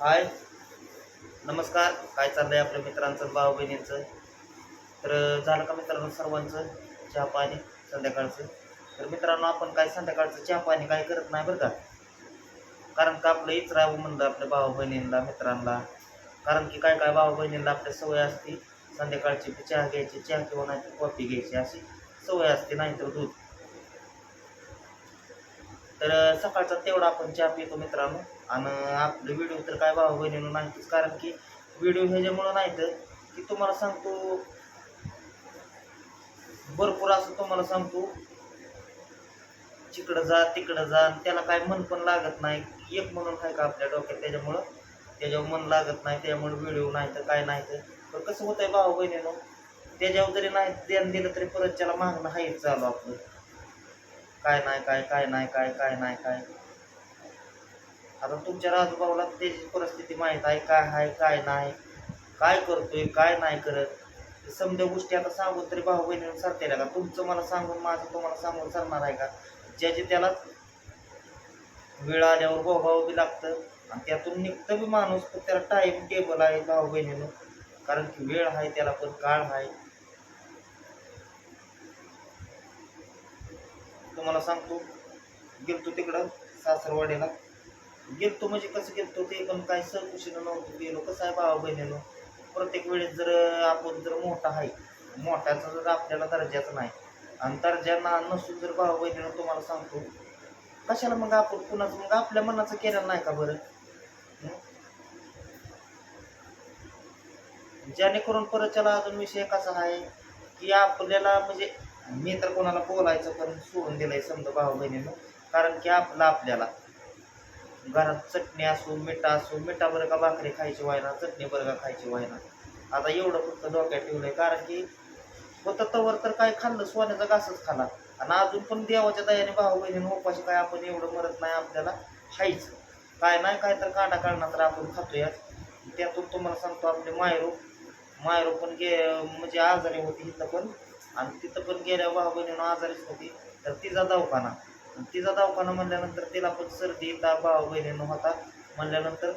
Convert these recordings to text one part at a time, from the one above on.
हाय. नमस्कार. काय चाललं आहे आपल्या मित्रांचं भाऊ बहिणींचं? तर झालं का मित्रांनो सर्वांचं चहा पाणी संध्याकाळचं? तर मित्रांनो आपण काय संध्याकाळचं चहा पाणी काय करत नाही बरं का? कारण का आपलं हीच राहावं म्हणलं आपल्या भाऊ बहिणींना मित्रांना कारण की काय काय भाऊ बहिणींना आपल्या सवय असते संध्याकाळची चहा घ्यायची चहा किंवा नाही कॉफी घ्यायची अशी सवय असते नाहीतर दूध. तर सकाळचा तेवढा आपण चहा पितो मित्रांनो. आणि आपले व्हिडिओ तर काय भाऊ बहिणीनं नाहीतच कारण की व्हिडिओ ह्याच्यामुळं नाही तर की तुम्हाला सांगतो भरपूर असं तुम्हाला सांगतो जिकडं जा तिकडं जा आणि त्याला काय मन पण लागत नाही. एक म्हणून आहे का आपल्या डोक्यात त्याच्यामुळं? त्याच्यावर मन लागत नाही त्यामुळे व्हिडिओ नाही तर काय नाही तर. पण कसं होतंय भाऊ बहिणीनं त्याच्यावर जरी नाही ध्यान दिलं तरी परत त्याला मागणं आहेच चालू आपलं. काय नाही काय काय नाही काय काय नाही काय. आता तुमच्या राजूभाऊला त्याची परिस्थिती माहीत आहे काय आहे काय नाही काय करतोय काय नाही करत. समजा गोष्टी आता सांगून तरी भाऊ बहिणीनं सरतेल्या का? तुमचं मला सांगून माझं तुम्हाला सांगून सरणार आहे का? ज्याचे त्याला वेळ आल्यावर भोगावं बी लागतं. आणि त्यातून निघतं बी माणूस पण त्याला टाईम टेबल आहे भाऊ बहिणीनं. कारण की वेळ आहे त्याला पण काळ आहे. तुम्हाला सांगतो गेलतो तिकडं सासरवाडीला. गेलतो म्हणजे कसं गेलतो ते पण काय सहकुशीनं नव्हतं गेलो कसं आहे भावा बहिणीनं? प्रत्येक वेळेस जर आपण जर मोठा आहे मोठ्याचा जर आपल्याला दर्जाचं नाही आणि दर्जा नसून जर भावा बहिणीनं तुम्हाला सांगतो कशाला मग आपण कुणाचं मग आपल्या मनाचं केलं नाही का बरं? जेणेकरून परत त्याला अजून विषय कसा आहे की आपल्याला म्हणजे मी तर कोणाला बोलायचं पण सोडून दिलंय समजा भाऊ बहिणीनं कारण की आपलं आपल्याला. घरात चटणी असो मिठा असो मिठा बरं का भाकरी खायची व्हायना चटणी बरं का खायची व्हायना. आता एवढं फक्त डोक्यात ठेवलंय कारण की होतं तवर तर काय खाल्लं सोन्याचा घासच खाला आणि अजून पण देवाच्या दयाने भाऊ बहिणी उपाशी काय आपण एवढं मरत नाही आपल्याला खायचं. काय नाही काय तर काढा काढणार तर आपण खातोयाच त्यातून तुम्हाला सांगतो आपले मायरो मायरो पण गे म्हणजे आजारी होती इथं पण. आणि तिथं पण गेल्या भाऊ बहिणीनं आजारीच होती. तर तिचा दवाखाना. तिचा दवाखाना म्हणल्यानंतर तिला पण सर्दी ताप भाऊ बहिणीनं होता. म्हणल्यानंतर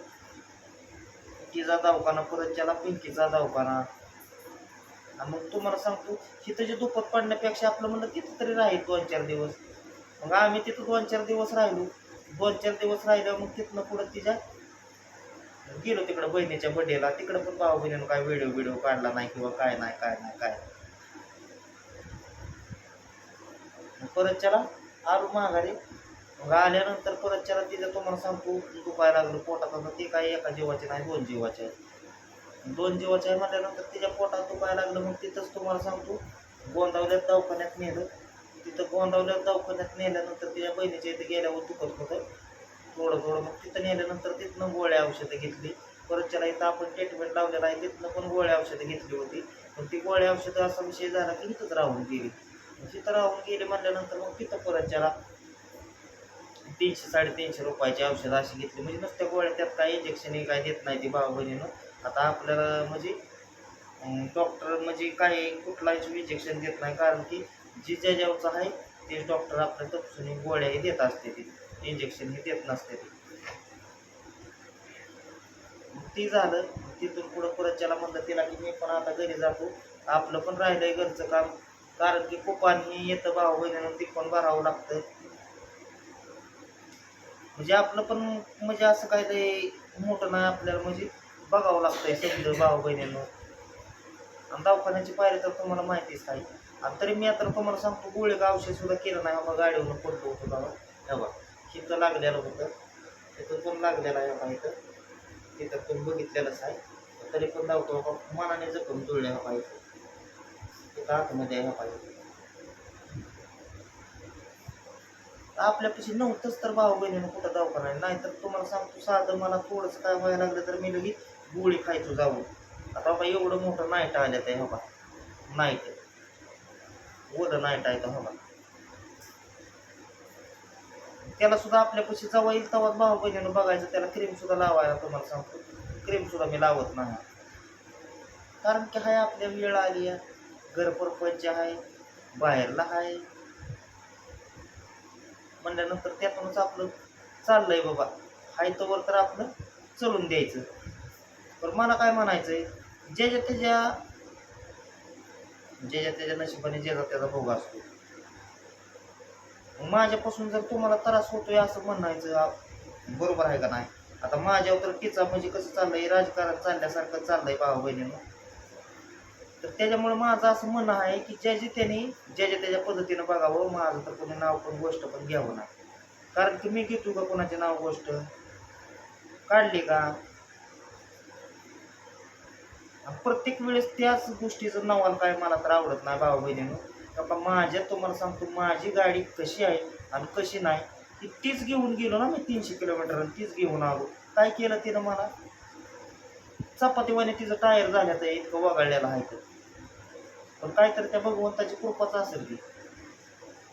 तिचा दवाखाना परत त्याला पिंकीचा दवाखाना. आणि मग तुम्हाला सांगतो तिथं जे दुपत पडण्यापेक्षा आपलं म्हणलं तिथं तरी राहील दोन चार दिवस. मग आम्ही तिथं दोन चार दिवस राहिलो. दोन चार दिवस राहिल्यावर मग तिथनं पुढं तिच्या गेलो तिकडं बहिणीच्या बड्डेला. तिकडं पण भाऊ बहिणीनं काय व्हिडिओ व्हिडिओ काढला नाही किंवा काय नाही काय नाही काय परत त्याला आलो माघारी. मग आल्यानंतर परत चला तिथं तुम्हाला सांगतो दुखायला लागलं पोटात आता ते काय एका जीवाचे नाही दोन जीवाचे आहे दोन जीवाचे आहे म्हटल्यानंतर तिच्या पोटात दुखायला लागलं मग तिथंच तुम्हाला सांगतो गोंदावल्यात दवाखान्यात नेलं. तिथं गोंदावल्यात दवाखान्यात नेल्यानंतर तिच्या बहिणीच्या इथे गेल्यावर दुखत होतं. थोडं थोडं मग तिथं नेल्यानंतर तिथनं गोळ्या औषधं घेतली. परत त्याला इथं आपण ट्रीटमेंट लावलेलं आहे तिथनं पण गोळ्या औषधं घेतली होती. पण ती गोळ्या औषधं असा विषय झाला की इथंच राहून गेली. तिथं राहून गेली म्हणल्यानंतर मग तिथं परत ज्याला तीनशे साडेतीनशे रुपयाची औषधं अशी घेतली. म्हणजे नुसत्या गोळ्या त्यात काही इंजेक्शन काय देत नाही ती भाऊ बहिणीनं. आता आपल्याला म्हणजे डॉक्टर म्हणजे काही कुठलाच इंजेक्शन देत नाही. कारण की जी ज्या ज्यावचं आहे ते डॉक्टर आपल्या तपसून गोळ्याही देत असते ती. इंजेक्शन हे देत नसते ती. ती झालं. तिथून पुढं परत ज्याला म्हणलं तिला की मी पण आता घरी जातो. आपलं पण राहिलंय घरचं काम. कारण की कुपानी येतं भाऊ बहिणीनं ते पण भरावं लागतं. म्हणजे आपलं पण म्हणजे असं काय ते मोठं नाही आपल्याला म्हणजे बघावं लागतंय समजा भाऊ बहिणीनं. आणि दवाखान्याची पायरी तर तुम्हाला माहितीच आहे. आणि तरी मी आता तुम्हाला सांगतो गोळे का औषध सुद्धा केलं नाही बाबा गाडीवरून पडलो होतो बाबा हे तिथं लागलेलं होतं. तिथं पण लागलेलं आहे बाबा इथं. तिथं पण बघितलेलंच आहे. तरी पण धावतो बाबा मनाने जखम जुळले पाहिजे. का आतमध्ये आहे पाहिजे आपल्यापाशी नव्हतंच तर भाऊ बहिणीनं कुठं दवाखाना आहे नाहीतर तुम्हाला सांगतो साधं मला थोडंसं काय व्हायला लागलं तर मी लगेच गोळी खायचो जाऊन. आता बाबा एवढं मोठं नाईट आलं ते हवा नाईट ओलं नाईट आहे तर हवा हो त्याला सुद्धा आपल्यापाशी जवळ येईल तेव्हाच भाऊ बहिणीनं बघायचं त्याला क्रीम सुद्धा लावायला तुम्हाला सांगतो. क्रीम सुद्धा मी लावत नाही. कारण की हाय आपल्या वेळ आली आहे. घर परपंच आहे बाहेरला आहे. म्हणल्यानंतर त्यातूनच आपलं चाललंय बाबा. हाय तोवर तर आपलं चलून द्यायचं. पण मला काय म्हणायचंय? ज्याच्या त्याच्या ज्याच्या त्याच्या नशिबाने ज्याचा त्याचा भोग असतो. माझ्यापासून जर तुम्हाला त्रास होतोय असं म्हणायचं बरोबर आहे का नाही? आता माझ्यावर तर टिचा म्हणजे कसं चाललंय? राजकारण चालल्यासारखं चाललंय भावा बहिणीनं तर त्याच्यामुळे माझं असं म्हणणं आहे की ज्याची ज्या ज्या त्याच्या पद्धतीनं बघावं माझं तर कोणी नाव पण गोष्ट पण घ्यावं ना कारण की मी घेतो का कोणाचे नाव गोष्ट? काढली का? प्रत्येक वेळेस त्याच गोष्टीचं नावाला काय मला तर आवडत नाही भावा बहिणीनं. का माझ्या तुम्हाला सांगतो माझी गाडी कशी आहे आणि कशी नाही ती तीच घेऊन गेलो ना मी तीनशे किलोमीटर आणि तीच घेऊन आलो. काय केलं तिनं मला? चपातीवाने तिचं टायर झाल्या आहे, इतकं वगळलेलं आहे तर. पण काहीतरी त्या भगवंताची कृपाच असेल ती.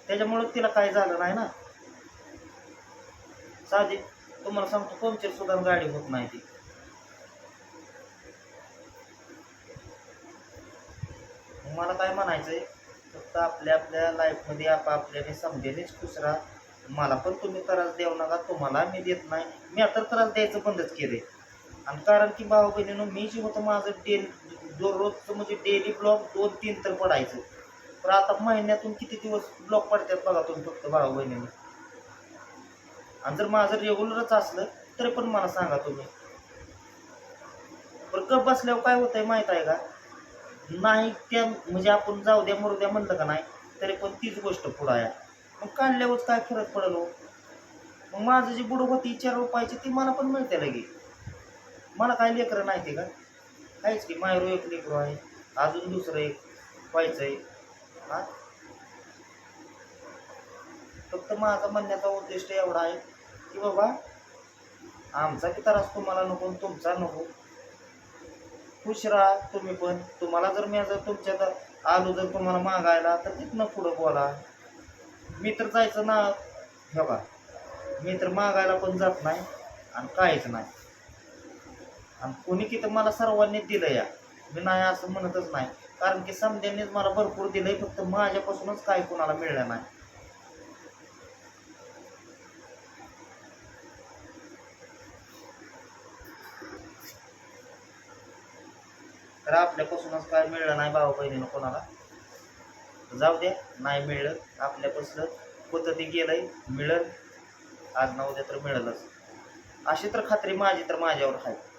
त्याच्यामुळं तिला काय झालं नाही ना? साधी तुम्हाला सांगतो पंक्चर सुद्धा गाडी होत नाही ती. मला काय म्हणायचंय फक्त आपल्या आपल्या लाईफमध्ये आपापल्याने समजेलच खुश राहा. मला पण तुम्ही त्रास देऊ नका तुम्हाला मी देत नाही. मी आता त्रास द्यायचं बंदच केलंय. आणि कारण की भाऊ बहिणीनं मी जे होतं माझं डेल दररोजचं म्हणजे डेली ब्लॉक दोन तीन तर पडायचं. तर आता महिन्यातून किती दिवस ब्लॉक पडतात बघा तुम्ही फक्त भाऊ बहिणीनं. आणि जर माझं रेग्युलरच असलं तरी पण मला सांगा तुम्ही. पण गप बसल्यावर काय होतंय माहीत आहे का? नाही त्या म्हणजे आपण जाऊ द्या मरू द्या म्हणलं का नाही तरी पण तीच गोष्ट पुढं आहे. मग काढल्यावरच काय फरक पडलो हो? मग माझं जी बुडं होती चार रुपयाची ती मला पण मिळते लगे मला काय लेकरं नाही ते का? काहीच की मायरो एक लेकरू आहे. अजून दुसरं एक व्हायचं आहे. हा? फक्त माझा म्हणण्याचा उद्दिष्ट एवढा आहे की बाबा आमचा की त्रास तुम्हाला नको तुमचा नको. खुश राहा तुम्ही पण. तुम्हाला जर मी जर तुमच्यात आलो जर तुम्हाला मागायला तर तिथनं पुढं बोला. मी तर जायचं ना. हे बा मी तर मागायला पण जात नाही आणि काहीच नाही. आणि कोणी की तर मला सर्वांनी दिलं या. मी नाही असं म्हणतच नाही. कारण की समध्यांनीच मला भरपूर दिलंय फक्त माझ्यापासूनच काही कोणाला मिळलं नाही. तर आपल्यापासूनच काय मिळलं नाही भाऊ बहिणीनं कोणाला? जाऊ द्या नाही मिळलं आपल्यापासून होतं ते गेलंय मिळल. आज ना उद्या तर मिळेलच. अशी तर खात्री माझी तर माझ्यावर आहे.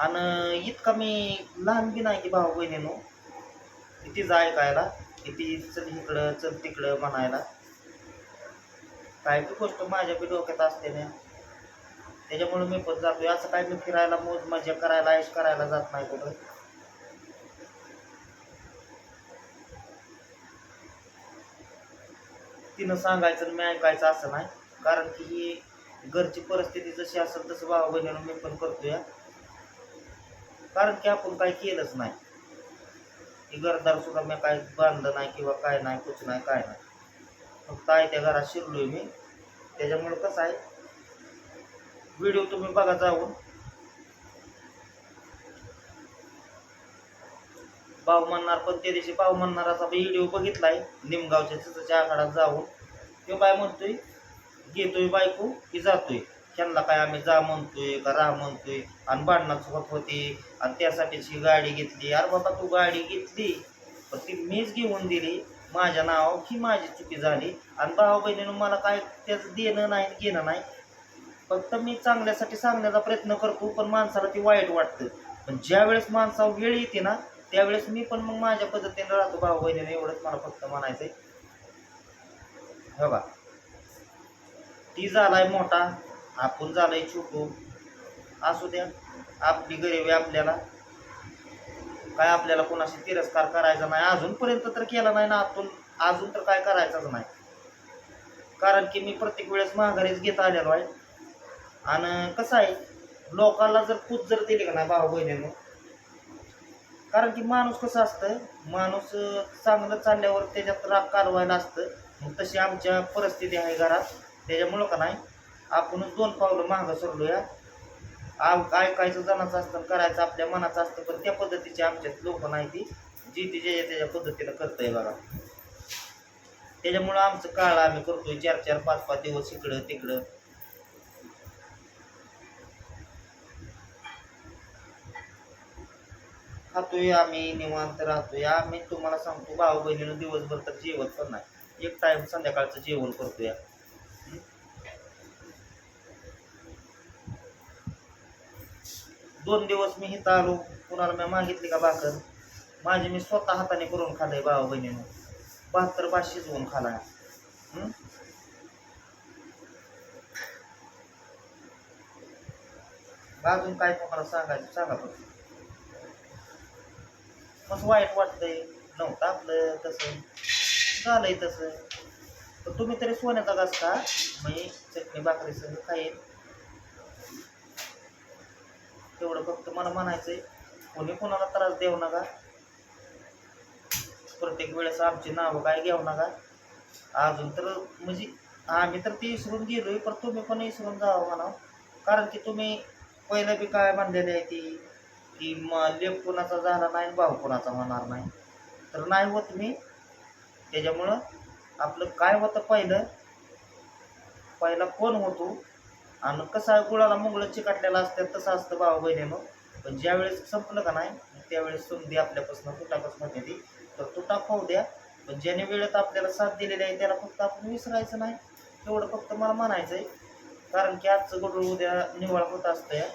आणि इतका मी लहान बी नाही की भाऊ बहिणीनो. किती जाय कायला किती चल इकडं चल तिकडं म्हणायला. काय बी गोष्ट माझ्या बी डोक्यात असते ना. त्याच्यामुळे मी पण जातोय. असं काय मी फिरायला मोज मजा करायला ऐश करायला जात नाही कुठं. तिनं सांगायचं मी ऐकायचं असं नाही. कारण की ही घरची परिस्थिती जशी असेल तसं भाऊ बहिणीनं मी पण करतोय. कारण की आपण काय केलंच नाही. की घरदार सुद्धा मी काय बांधलं नाही किंवा काय नाही कुछ नाही काय नाही. फक्त आहे त्या घरात शिरलोय मी. त्याच्यामुळे कसं आहे व्हिडिओ तुम्ही बघा जाऊन. भाऊ म्हणणार पण त्या दिवशी भाऊ म्हणणाराचा व्हिडिओ बघितलाय निमगावच्या तिथच्या आखाडात जाऊन. तो काय म्हणतोय घेतोय बायको की जातोय. त्यांना काय आम्ही जा म्हणतोय का राह म्हणतोय? आणि भांडणाच होत होती. आणि त्यासाठीच ही गाडी घेतली. अरे बाबा तू गाडी घेतली. पण ती मीच घेऊन दिली. माझ्या नावावर ही माझी चुकी झाली. आणि भाऊ बहिणीनं मला काय त्याचं देणं नाही घेणं नाही. फक्त मी चांगल्यासाठी सांगण्याचा प्रयत्न करतो पण माणसाला ती वाईट वाटतं. पण ज्या वेळेस माणसावर वेळ येते ना त्यावेळेस मी पण मग माझ्या पद्धतीने राहतो. भाऊ बहिणीने एवढंच मला फक्त म्हणायचंय. हो बा ती झालाय मोठा. आपण झालाय छोटो असू द्या. आपली गरिबी आपल्याला. काय आपल्याला कोणाशी तिरस्कार करायचा नाही. अजूनपर्यंत तर केला नाही ना. आपण अजून तर काय करायचंच नाही. कारण की मी प्रत्येक वेळेस माघारीच घेत आलेलो आहे. आणि कसं आहे लोकांना जर पूज जर दिली का नाही भाऊ बहिणीनं? कारण की माणूस कसं असतं माणूस चांगलं चालल्यावर त्याच्यात राग कालवायला असतं. मग तशी आमच्या परिस्थिती आहे घरात. त्याच्यामुळं का नाही? आपणच दोन पावलं मागं सरलोया ऐकायचं जणाचं असतं करायचं आपल्या मनाचं असतं पण त्या पद्धतीची आमच्यात लोक नाही ती. जी ती ज्याच्या त्याच्या पद्धतीनं करतंय बघा. त्याच्यामुळं आमचं काळ आम्ही करतोय. चार चार पाच पाच दिवस इकडं तिकडं. खातोय आम्ही निवांत राहतोय. आम्ही तुम्हाला सांगतो भाऊ बहिणीनं दिवसभर तर जेवण पण नाही. एक टाइम संध्याकाळचं जेवण करतोय. दोन दिवस मी इथं आलो. कुणाला मी मागितली का भाकर? माझी मी स्वतः हाताने करून खाल्लंय भावा बहिणीनं. बहात्तर भात शिजवून खाला. अजून काय तुम्हाला सांगायचं सांगा पण मग वाईट वाटतंय. नव्हतं आपलं तसं. झालंय तसं. तर तुम्ही तरी सोन्याचा घास का मी चटणी भाकरी सगळं खाईन. तेवढं फक्त मला म्हणायचंय कोणी कोणाला त्रास देऊ नका. प्रत्येक वेळेस आमची नावं काय घेऊ नका. अजून तर म्हणजे आम्ही तर ती विसरून गेलोय पण तुम्ही पण विसरून जावं म्हणा कारण की तुम्ही पहिलं बी काय बांधलेली आहे ती की लेप कुणाचा झाला नाही भाव कुणाचा होणार नाही. तर नाही होत मी. त्याच्यामुळं आपलं काय होतं पहिलं? पहिला कोण होतो? आणि कसा गुळाला मुंगळं चिकाटलेलं असतं तसं असतं भावा बहिणीनं पण ज्यावेळेस संपलं का नाही त्यावेळेस संधी आपल्यापासून तुटापासून येते तर तुटा खाऊ द्या पण ज्याने वेळेत आपल्याला साथ दिलेली आहे त्याला फक्त आपण विसरायचं नाही. तेवढं फक्त मला म्हणायचं आहे कारण की आजचं गडूळ उद्या निवाळ होत असतं या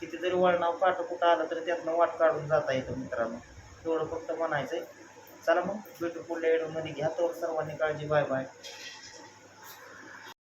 किती जरी वळणाव काटं कुठं आलं तरी त्यातनं वाट काढून जाता येतं मित्रांनो. तेवढं फक्त म्हणायचं आहे. चला मग भेटू पुढल्या व्हिडिओमध्ये घ्या तर सर्वांनी काळजी बाय बाय.